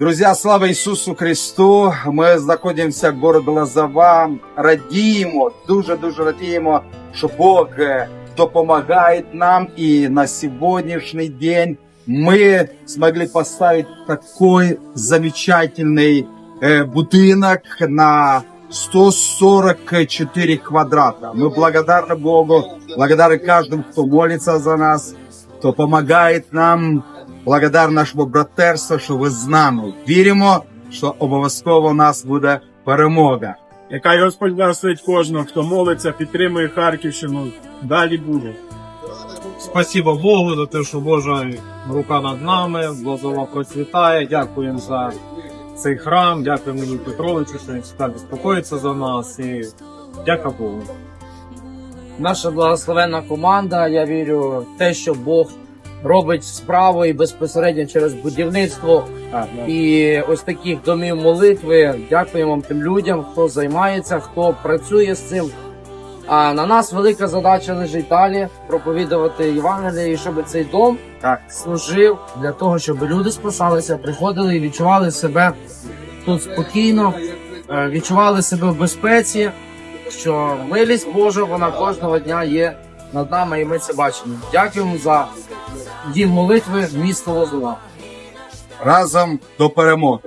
Друзья, слава Ісусу Христу! Ми знаходимося в городі Лозова. Радіємо, дуже-дуже радіємо, що Бог е, допомагає нам. І на сьогоднішній день ми змогли поставити такий замечательний е, будинок на 144 квадрата. Мы благодарны Богу, благодарны каждому, кто молится за нас, кто помогает нам. Благодарны нашому братерству, що ви з нами. Віримо, що обов'язково у нас буде перемога. Яка Господь благословить кожного, хто молиться, підтримує Харківщину. Далі буде. Спасибо Богу за те, що Божа рука над нами, Лозова процвітає. Дякуємо за цей храм, дякуємо Іллі Петровичу, що він завжди безпокоїться за нас. І дяка Богу. наша благословенна команда. Я вірю в те, що Бог робить справу і безпосередньо через будівництво і ось таких домів молитви. Дякуємо тим людям, хто займається, хто працює з цим. А на нас велика задача лежить далі проповідувати Євангеліє, і щоб цей дом Так. служив для того, щоб люди спасалися, приходили і відчували себе тут спокійно, е, відчували себе в безпеці, що милість Божа вона кожного дня є над нами, і ми це бачимо. Дякуємо за дім молитви місто Лозова. Разом до перемоги.